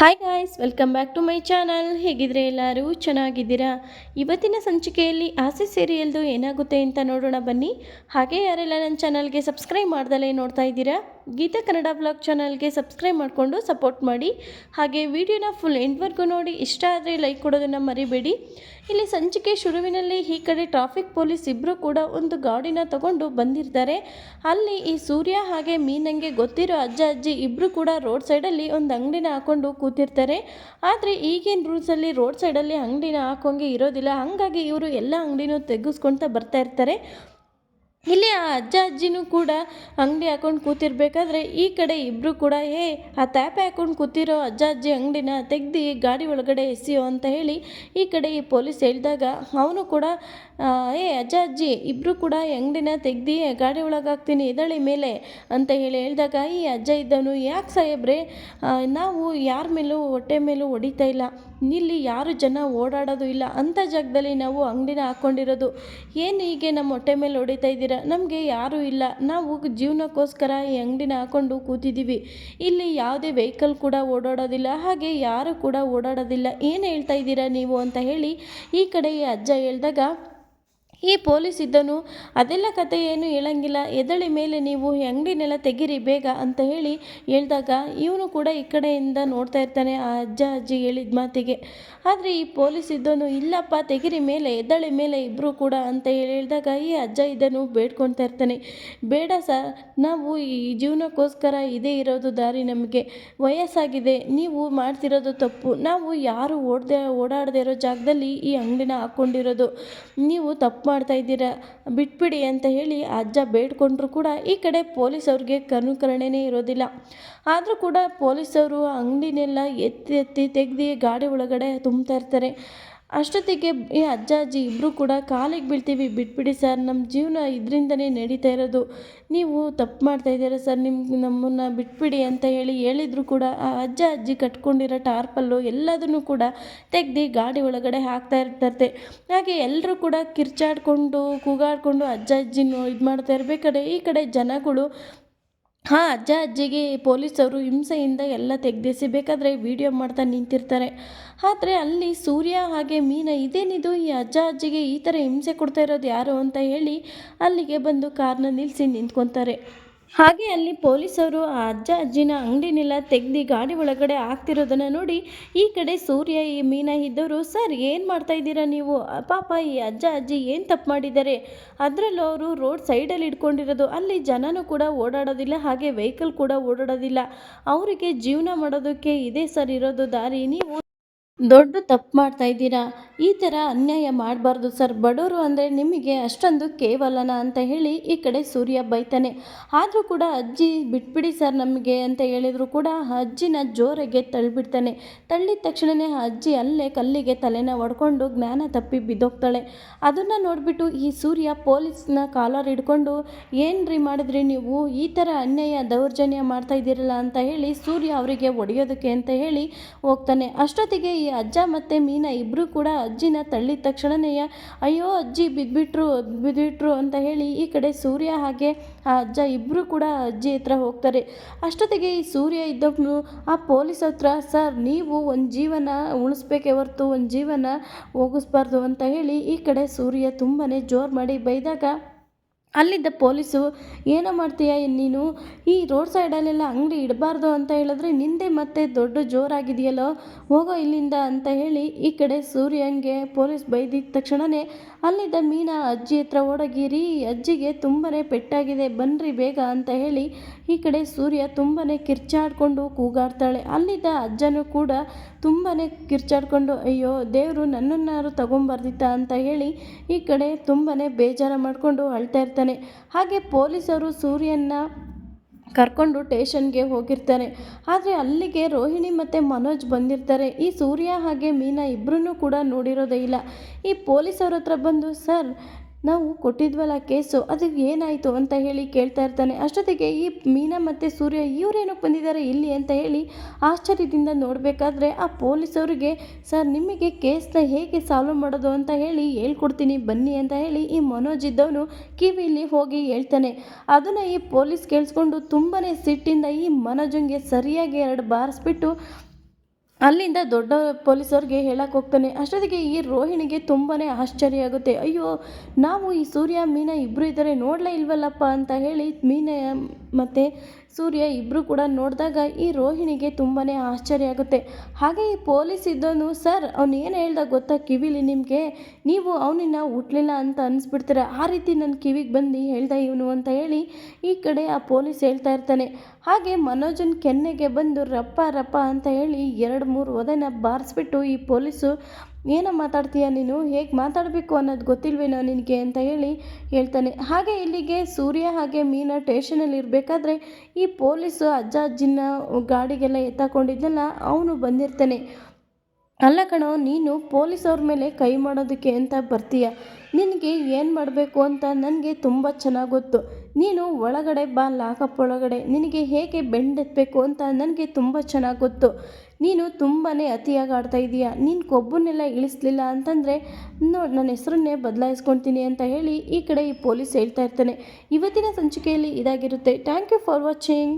Hi guys welcome back to my channel ಹೇಗಿದ್ರೆ ಎಲ್ಲರೂ ಚೆನ್ನಾಗಿದ್ದೀರಾ? ಇವತ್ತಿನ ಸಂಚಿಕೆಯಲ್ಲಿ ಆಸೆ ಸೀರಿಯಲ್ದು ಏನಾಗುತ್ತೆ ಅಂತ ನೋಡೋಣ ಬನ್ನಿ. ಹಾಗೆ ಯಾರೆಲ್ಲ ನನ್ನ ಚಾನಲ್ಗೆ ಸಬ್ಸ್ಕ್ರೈಬ್ ಮಾಡ್ದಲೇ ನೋಡ್ತಾ ಇದ್ದೀರಾ, ಗೀತಾ ಕನ್ನಡ ಬ್ಲಾಗ್ ಚಾನಲ್ಗೆ ಸಬ್ಸ್ಕ್ರೈಬ್ ಮಾಡಿಕೊಂಡು ಸಪೋರ್ಟ್ ಮಾಡಿ. ಹಾಗೆ ವಿಡಿಯೋನ ಫುಲ್ ಎಂಡ್ವರೆಗೂ ನೋಡಿ, ಇಷ್ಟ ಆದರೆ ಲೈಕ್ ಕೊಡೋದನ್ನು ಮರಿಬೇಡಿ. ಇಲ್ಲಿ ಸಂಚಿಕೆ ಶುರುವಿನಲ್ಲಿ ಈ ಕಡೆ ಟ್ರಾಫಿಕ್ ಪೊಲೀಸ್ ಇಬ್ಬರು ಕೂಡ ಒಂದು ಗಾಡಿನ ತಗೊಂಡು ಬಂದಿರ್ತಾರೆ. ಅಲ್ಲಿ ಈ ಸೂರ್ಯ ಹಾಗೆ ಮೀನಂಗೆ ಗೊತ್ತಿರೋ ಅಜ್ಜ ಅಜ್ಜಿ ಇಬ್ಬರು ಕೂಡ ರೋಡ್ ಸೈಡಲ್ಲಿ ಒಂದು ಅಂಗಡಿನ ಹಾಕೊಂಡು ಕೂತಿರ್ತಾರೆ. ಆದರೆ ಈಗಿನ ರೂಲ್ಸಲ್ಲಿ ರೋಡ್ ಸೈಡಲ್ಲಿ ಅಂಗಡಿನ ಹಾಕೋಂಗೆ ಇರೋದಿಲ್ಲ. ಹಾಗಾಗಿ ಇವರು ಎಲ್ಲ ಅಂಗಡಿನೂ ತೆಗೆಸ್ಕೊಳ್ತಾ ಬರ್ತಾ ಇರ್ತಾರೆ. ಇಲ್ಲಿ ಆ ಅಜ್ಜ ಅಜ್ಜಿನೂ ಕೂಡ ಅಂಗಡಿ ಹಾಕೊಂಡು ಕೂತಿರ್ಬೇಕಾದ್ರೆ ಈ ಕಡೆ ಇಬ್ಬರು ಕೂಡ, ಹೇ, ಆ ತ್ಯಾಪೆ ಹಾಕೊಂಡು ಕೂತಿರೋ ಅಜ್ಜ ಅಜ್ಜಿ ಅಂಗಡಿನ ತೆಗ್ದು ಗಾಡಿ ಒಳಗಡೆ ಎಸೆಯೋ ಅಂತ ಹೇಳಿ ಈ ಕಡೆ ಈ ಪೊಲೀಸ್ ಹೇಳಿದಾಗ ಅವನು ಕೂಡ ಏ ಅಜ್ಜ ಅಜ್ಜಿ ಇಬ್ಬರು ಕೂಡ ಅಂಗಡಿನ ತೆಗ್ದು ಗಾಡಿ ಒಳಗೆ ಹಾಕ್ತೀನಿ ಎದಳಿ ಮೇಲೆ ಅಂತ ಹೇಳಿ ಹೇಳಿದಾಗ ಈ ಅಜ್ಜ ಇದ್ದವನು, ಯಾಕೆ ಸಾಹೇಬ್ರೆ ನಾವು ಯಾರ ಮೇಲೂ ಹೊಟ್ಟೆ ಮೇಲೂ ಹೊಡಿತಾ ಇಲ್ಲ, ಇಲ್ಲಿ ಯಾರು ಜನ ಓಡಾಡೋದು ಇಲ್ಲ ಅಂಥ ಜಾಗದಲ್ಲಿ ನಾವು ಅಂಗಡಿನ ಹಾಕ್ಕೊಂಡಿರೋದು ಏನು ಹೀಗೆ ನಮ್ಮ ಹೊಟ್ಟೆ ಮೇಲೆ ಹೊಡಿತಾ ಇದ್ದೀರಾ? ನಮಗೆ ಯಾರೂ ಇಲ್ಲ. ನಾವು ಜೀವನಕ್ಕೋಸ್ಕರ ಈ ಅಂಗಡಿನ ಹಾಕ್ಕೊಂಡು ಕೂತಿದ್ದೀವಿ. ಇಲ್ಲಿ ಯಾವುದೇ ವೆಹಿಕಲ್ ಕೂಡ ಓಡಾಡೋದಿಲ್ಲ. ಹಾಗೆ ಯಾರು ಕೂಡ ಓಡಾಡೋದಿಲ್ಲ. ಏನು ಹೇಳ್ತಾ ಇದ್ದೀರಾ ನೀವು ಅಂತ ಹೇಳಿ ಈ ಕಡೆ ಅಜ್ಜ ಹೇಳಿದಾಗ ಈ ಪೊಲೀಸ್ ಇದ್ದನು ಅದೆಲ್ಲ ಕತೆ ಏನು ಹೇಳಂಗಿಲ್ಲ. ಎದಳಿ ಮೇಲೆ ನೀವು ಅಂಗಡಿನೆಲ್ಲ ತೆಗೀರಿ, ಬೇಗ ಅಂತ ಹೇಳಿ ಹೇಳಿದಾಗ ಇವನು ಕೂಡ ಈ ಕಡೆಯಿಂದ ನೋಡ್ತಾ ಇರ್ತಾನೆ ಆ ಅಜ್ಜ ಅಜ್ಜಿ ಹೇಳಿದ ಮಾತಿಗೆ. ಆದರೆ ಈ ಪೊಲೀಸ್ ಇದ್ದನು ಇಲ್ಲಪ್ಪ, ತೆಗಿರಿ ಮೇಲೆ ಎದಳಿ ಮೇಲೆ ಇಬ್ಬರು ಕೂಡ ಅಂತ ಹೇಳಿ ಹೇಳಿದಾಗ ಈ ಅಜ್ಜ ಇದನ್ನು ಬೇಡ್ಕೊಳ್ತಾ ಇರ್ತಾನೆ. ಬೇಡ ಸರ್ ನಾವು ಈ ಜೀವನಕ್ಕೋಸ್ಕರ ಇದೇ ಇರೋದು ದಾರಿ ನಮಗೆ. ವಯಸ್ಸಾಗಿದೆ, ನೀವು ಮಾಡ್ತಿರೋದು ತಪ್ಪು. ನಾವು ಯಾರು ಓಡದೆ ಓಡಾಡದೇ ಇರೋ ಜಾಗದಲ್ಲಿ ಈ ಅಂಗಡಿನ ಹಾಕ್ಕೊಂಡಿರೋದು ನೀವು ತಪ್ಪು ಮಾಡ್ತಾ ಇದ್ದೀರಾ? ಬಿಟ್ಬಿಡಿ ಅಂತ ಹೇಳಿ ಅಜ್ಜ ಬೇಡ್ಕೊಂಡ್ರು ಕೂಡ ಈ ಕಡೆ ಪೊಲೀಸ್ ಅವ್ರಿಗೆ ಕನುಕರಣೆನೇ ಇರೋದಿಲ್ಲ. ಆದರೂ ಕೂಡ ಪೊಲೀಸವರು ಅಂಗಡಿನೆಲ್ಲ ಎತ್ತಿ ಎತ್ತಿ ತೆಗ್ದು ಗಾಡಿ ಒಳಗಡೆ ತುಂಬ್ತಾ ಇರ್ತಾರೆ. ಅಷ್ಟೊತ್ತಿಗೆ ಈ ಅಜ್ಜ ಅಜ್ಜಿ ಇಬ್ಬರೂ ಕೂಡ ಕಾಲಿಗೆ ಬೀಳ್ತೀವಿ. ಬಿಟ್ಬಿಡಿ ಸರ್ ನಮ್ಮ ಜೀವನ ಇದರಿಂದನೇ ನಡೀತಾ ಇರೋದು. ನೀವು ತಪ್ಪು ಮಾಡ್ತಾ ಇದ್ದೀರಾ ಸರ್? ನಿಮ್ಗೆ ನಮ್ಮನ್ನು ಬಿಟ್ಬಿಡಿ ಅಂತ ಹೇಳಿ ಹೇಳಿದ್ರು ಕೂಡ ಆ ಅಜ್ಜ ಅಜ್ಜಿ ಕಟ್ಕೊಂಡಿರೋ ಟಾರ್ಪಲ್ಲು ಎಲ್ಲದನ್ನು ಕೂಡ ತೆಗ್ದು ಗಾಡಿ ಒಳಗಡೆ ಹಾಕ್ತಾ ಇರ್ತಾರೆ ಹಾಗೆ ಎಲ್ಲರೂ ಕೂಡ ಕಿರ್ಚಾಡಿಕೊಂಡು, ಕೂಗಾಡಿಕೊಂಡು ಅಜ್ಜ ಅಜ್ಜಿನೂ ಇದು ಮಾಡ್ತಾ ಇರಬೇಕಾದ್ರೆ ಈ ಕಡೆ ಜನಗಳು ಹಾಂ, ಅಜ್ಜ, ಅಜ್ಜಿಗೆ ಪೊಲೀಸವರು ಹಿಂಸೆಯಿಂದ ಎಲ್ಲ ತೆಗ್ದೆಸಿಬೇಕಾದ್ರೆ ವಿಡಿಯೋ ಮಾಡ್ತಾ ನಿಂತಿರ್ತಾರೆ. ಆದರೆ ಅಲ್ಲಿ ಸೂರ್ಯ ಹಾಗೆ ಮೀನ ಇದೇನಿದು? ಈ ಅಜ್ಜ, ಅಜ್ಜಿಗೆ ಈ ಥರ ಹಿಂಸೆ ಕೊಡ್ತಾ ಇರೋದು ಯಾರು ಅಂತ ಹೇಳಿ ಅಲ್ಲಿಗೆ ಬಂದು ಕಾರನ್ನ ನಿಲ್ಲಿಸಿ ನಿಂತ್ಕೊತಾರೆ. ಹಾಗೆ ಅಲ್ಲಿ ಪೊಲೀಸರು ಆ ಅಜ್ಜ ಅಜ್ಜಿನ ಅಂಗಡಿನೆಲ್ಲ ತೆಗ್ದು ಗಾಡಿ ಒಳಗಡೆ ಹಾಕ್ತಿರೋದನ್ನು ನೋಡಿ ಈ ಕಡೆ ಸೂರ್ಯ, ಈ ಮೀನ ಇದ್ದವರು, ಸರ್, ಏನು ಮಾಡ್ತಾ ಇದ್ದೀರಾ ನೀವು? ಪಾಪ ಈ ಅಜ್ಜ, ಅಜ್ಜಿ ಏನು ತಪ್ಪು ಮಾಡಿದ್ದಾರೆ? ಅದರಲ್ಲೂ ಅವರು ರೋಡ್ ಸೈಡಲ್ಲಿ ಇಟ್ಕೊಂಡಿರೋದು. ಅಲ್ಲಿ ಜನನೂ ಕೂಡ ಓಡಾಡೋದಿಲ್ಲ, ಹಾಗೆ ವೆಹಿಕಲ್ ಕೂಡ ಓಡಾಡೋದಿಲ್ಲ. ಅವರಿಗೆ ಜೀವನ ಮಾಡೋದಕ್ಕೆ ಇದೇ ಸರ್, ಇರೋದು ದಾರಿ. ನೀವು ದೊಡ್ಡ ತಪ್ಪು ಮಾಡ್ತಾ ಇದ್ದೀರಾ? ಈ ಥರ ಅನ್ಯಾಯ ಮಾಡಬಾರ್ದು ಸರ್. ಬಡವರು ಅಂದರೆ ನಿಮಗೆ ಅಷ್ಟೊಂದು ಕೇವಲನ ಅಂತ ಹೇಳಿ ಈ ಕಡೆ ಸೂರ್ಯ ಬೈತಾನೆ. ಆದರೂ ಕೂಡ ಅಜ್ಜಿ ಬಿಟ್ಬಿಡಿ ಸರ್ ನಮಗೆ ಅಂತ ಹೇಳಿದ್ರು ಕೂಡ ಅಜ್ಜಿನ ಜೋರಾಗೆ ತಳ್ಳಿಬಿಡ್ತಾನೆ. ತಳ್ಳಿದ ತಕ್ಷಣವೇ ಅಜ್ಜಿ ಅಲ್ಲೇ ಕಲ್ಲಿಗೆ ತಲೆನ ಒಡ್ಕೊಂಡು ಜ್ಞಾನ ತಪ್ಪಿ ಬಿದ್ದೋಗ್ತಾಳೆ. ಅದನ್ನು ನೋಡಿಬಿಟ್ಟು ಈ ಸೂರ್ಯ ಪೊಲೀಸ್ನ ಕಾಲರ್ ಹಿಡ್ಕೊಂಡು, ಏನ್ರಿ ಮಾಡಿದ್ರಿ ನೀವು? ಈ ಥರ ಅನ್ಯಾಯ ದೌರ್ಜನ್ಯ ಮಾಡ್ತಾ ಇದ್ದೀರಲ್ಲ? ಅಂತ ಹೇಳಿ ಸೂರ್ಯ ಅವರಿಗೆ ಒಡೆಯೋದಕ್ಕೆ ಅಂತ ಹೇಳಿ ಹೋಗ್ತಾನೆ. ಅಷ್ಟೊತ್ತಿಗೆ ಈ ಅಜ್ಜ ಮತ್ತು ಮೀನಾ ಇಬ್ಬರೂ ಕೂಡ ಅಜ್ಜಿನ ತಳ್ಳಿದ ತಕ್ಷಣವೇ ಅಯ್ಯೋ ಅಜ್ಜಿ ಬಿದ್ದುಬಿಟ್ರು ಬಿದ್ದುಬಿಟ್ರು ಅಂತ ಹೇಳಿ ಈ ಕಡೆ ಸೂರ್ಯ ಹಾಗೆ ಆ ಅಜ್ಜ ಇಬ್ಬರೂ ಕೂಡ ಅಜ್ಜಿ ಹತ್ರ ಹೋಗ್ತಾರೆ. ಅಷ್ಟೊತ್ತಿಗೆ ಈ ಸೂರ್ಯ ಇದ್ದವನು, ಆ ಪೊಲೀಸ್ ಹತ್ರ ಸರ್, ನೀವು ಒಂದು ಜೀವನ ಉಳಿಸ್ಬೇಕೇ ಹೊರತು, ಒಂದು ಜೀವನ ಹೋಗಿಸ್ಬಾರ್ದು ಅಂತ ಹೇಳಿ ಈ ಕಡೆ ಸೂರ್ಯ ತುಂಬಾ ಜೋರು ಮಾಡಿ ಬೈದಾಗ ಅಲ್ಲಿದ್ದ ಪೊಲೀಸು, ಏನೋ ಮಾಡ್ತೀಯ ನೀನು? ಈ ರೋಡ್ ಸೈಡಲ್ಲೆಲ್ಲ ಅಂಗಡಿ ಇಡಬಾರ್ದು ಅಂತ ಹೇಳಿದ್ರೆ ನಿಂದೆ ಮತ್ತೆ ದೊಡ್ಡ ಜೋರಾಗಿದೆಯಲ್ಲೋ? ಹೋಗೋ ಇಲ್ಲಿಂದ ಅಂತ ಹೇಳಿ ಈ ಕಡೆ ಸೂರ್ಯಂಗೆ ಪೊಲೀಸ್ ಬೈದಿದ್ದ ತಕ್ಷಣವೇ ಅಲ್ಲಿದ್ದ ಮೀನಾ ಅಜ್ಜಿ ಹತ್ರ ಓಡಗಿರಿ, ಅಜ್ಜಿಗೆ ತುಂಬಾ ಪೆಟ್ಟಾಗಿದೆ ಬನ್ನಿರಿ ಬೇಗ ಅಂತ ಹೇಳಿ ಈ ಕಡೆ ಸೂರ್ಯ ತುಂಬಾ ಕಿರ್ಚಾಡಿಕೊಂಡು ಕೂಗಾಡ್ತಾಳೆ. ಅಲ್ಲಿದ್ದ ಅಜ್ಜನೂ ಕೂಡ ತುಂಬಾ ಕಿರ್ಚಾಡ್ಕೊಂಡು, ಅಯ್ಯೋ, ದೇವರು ನನ್ನನ್ನಾರು ತಗೊಂಬರ್ದಿತ್ತ? ಅಂತ ಹೇಳಿ ಈ ಕಡೆ ತುಂಬಾ ಬೇಜಾರು ಮಾಡಿಕೊಂಡು ಅಳ್ತಾ ಇರ್ತಾನೆ ಹಾಗೆ ಪೊಲೀಸರು ಸೂರ್ಯನ ಕರ್ಕೊಂಡು ಟೇಷನ್ಗೆ ಹೋಗಿರ್ತಾರೆ. ಆದರೆ ಅಲ್ಲಿಗೆ ರೋಹಿಣಿ ಮತ್ತು ಮನೋಜ್ ಬಂದಿರ್ತಾರೆ. ಈ ಸೂರ್ಯ ಹಾಗೆ ಮೀನಾ ಇಬ್ಬರೂ ಕೂಡ ನೋಡಿರೋದೇ ಇಲ್ಲ. ಈ ಪೊಲೀಸರ ಹತ್ರ ಬಂದು, ಸರ್ ನಾವು ಕೊಟ್ಟಿದ್ವಲ್ಲ ಕೇಸು ಅದು ಏನಾಯಿತು ಅಂತ ಹೇಳಿ ಕೇಳ್ತಾ ಇರ್ತಾನೆ. ಅಷ್ಟೊತ್ತಿಗೆ ಈ ಮೀನಾ ಮತ್ತು ಸೂರ್ಯ ಇವರೇನಕ್ಕೆ ಬಂದಿದ್ದಾರೆ ಇಲ್ಲಿ ಅಂತ ಹೇಳಿ ಆಶ್ಚರ್ಯದಿಂದ ನೋಡಬೇಕಾದ್ರೆ ಆ ಪೊಲೀಸವ್ರಿಗೆ, ಸರ್, ನಿಮಗೆ ಕೇಸ್ನ ಹೇಗೆ ಸಾಲ್ವ್ ಮಾಡೋದು ಅಂತ ಹೇಳಿ ಹೇಳ್ಕೊಡ್ತೀನಿ, ಬನ್ನಿ ಅಂತ ಹೇಳಿ ಈ ಮನೋಜ್ ಇದ್ದವನು ಕಿವಿಲಿ ಹೋಗಿ ಹೇಳ್ತಾನೆ. ಅದನ್ನು ಈ ಪೊಲೀಸ್ ಕೇಳಿಸ್ಕೊಂಡು ತುಂಬಾ ಸಿಟ್ಟಿಂದ ಈ ಮನೋಜಂಗೆ ಸರಿಯಾಗಿ ಎರಡು ಬಾರಿಸ್ಬಿಟ್ಟು ಅಲ್ಲಿಂದ ದೊಡ್ಡ ಪೊಲೀಸವ್ರಿಗೆ ಹೇಳಕ್ಕೆ ಹೋಗ್ತಾನೆ. ಅಷ್ಟೊತ್ತಿಗೆ ಈ ರೋಹಿಣಿಗೆ ತುಂಬಾ ಆಶ್ಚರ್ಯ ಆಗುತ್ತೆ. ಅಯ್ಯೋ, ನಾವು ಈ ಸೂರ್ಯ, ಮೀನಾ ಇಬ್ಬರು ಇದ್ದಾರೆ ನೋಡಲೇ ಇಲ್ವಲ್ಲಪ್ಪ ಅಂತ ಹೇಳಿ ಮೀನ ಮತ್ತು ಸೂರ್ಯ ಇಬ್ಬರು ಕೂಡ ನೋಡಿದಾಗ ಈ ರೋಹಿಣಿಗೆ ತುಂಬಾ ಆಶ್ಚರ್ಯ ಆಗುತ್ತೆ. ಹಾಗೆ ಈ ಪೊಲೀಸ್ ಇದ್ದನು ಸರ್, ಅವ್ನು ಏನು ಹೇಳ್ದ ಗೊತ್ತಾ ಕಿವಿಲಿ ನಿಮಗೆ? ನೀವು ಅವನಿನ್ನ ಹುಟ್ಲಿಲ್ಲ ಅಂತ ಅನಿಸ್ಬಿಡ್ತೀರ? ಆ ರೀತಿ ನನ್ನ ಕಿವಿಗೆ ಬಂದು ಹೇಳ್ದ ಇವನು ಅಂತ ಹೇಳಿ ಈ ಕಡೆ ಆ ಪೊಲೀಸ್ ಹೇಳ್ತಾ ಇರ್ತಾನೆ. ಹಾಗೆ ಮನೋಜನ್ ಕೆನ್ನೆಗೆ ಬಂದು, ರಪ್ಪ ರಪ್ಪ ಅಂತ ಹೇಳಿ ಎರಡು ಮೂರು ಒದೆನ ಬಾರಿಸ್ಬಿಟ್ಟು ಈ ಪೊಲೀಸು ಏನೋ ಮಾತಾಡ್ತೀಯ ನೀನು? ಹೇಗೆ ಮಾತಾಡಬೇಕು ಅನ್ನೋದು ಗೊತ್ತಿಲ್ವೇನೋ ನಿನಗೆ ಅಂತ ಹೇಳಿ ಹೇಳ್ತಾನೆ. ಹಾಗೆ ಇಲ್ಲಿಗೆ ಸೂರ್ಯ ಹಾಗೆ ಮೀನ ಟೇಷನಲ್ಲಿ ಇರಬೇಕಾದ್ರೆ ಈ ಪೊಲೀಸು ಅಜ್ಜ ಅಜ್ಜಿನ ಗಾಡಿಗೆಲ್ಲ ಎತ್ತಾಕೊಂಡಿದ್ದೆಲ್ಲ ಅವನು ಬಂದಿರ್ತಾನೆ. ಅಲ್ಲ ಕಣೋ, ನೀನು ಪೊಲೀಸವ್ರ ಮೇಲೆ ಕೈ ಮಾಡೋದಕ್ಕೆ ಅಂತ ಬರ್ತೀಯ. ನಿನಗೆ ಏನು ಮಾಡಬೇಕು ಅಂತ ನನಗೆ ತುಂಬ ಚೆನ್ನಾಗಿ ಗೊತ್ತು. ನೀನು ಒಳಗಡೆ ಬಾ, ಲಾಕಪ್ ಒಳಗಡೆ. ನಿನಗೆ ಹೇಗೆ ಬೆಂಡೆತ್ತಬೇಕು ಅಂತ ನನಗೆ ತುಂಬ ಚೆನ್ನಾಗಿ ಗೊತ್ತು. ನೀನು ತುಂಬಾ ಅತಿಯಾಗಿ ಆಡ್ತಾ ಇದೀಯ? ನೀನು ಕೊಬ್ಬನ್ನೆಲ್ಲ ಇಳಿಸ್ಲಿಲ್ಲ ಅಂತಂದರೆ ನೋಡಿ ನನ್ನ ಹೆಸರನ್ನೇ ಬದಲಾಯಿಸ್ಕೊತೀನಿ ಅಂತ ಹೇಳಿ ಈ ಕಡೆ ಈ ಪೊಲೀಸ್ ಹೇಳ್ತಾ ಇರ್ತಾನೆ. ಇವತ್ತಿನ ಸಂಚಿಕೆಯಲ್ಲಿ ಇದಾಗಿರುತ್ತೆ. Thank you for watching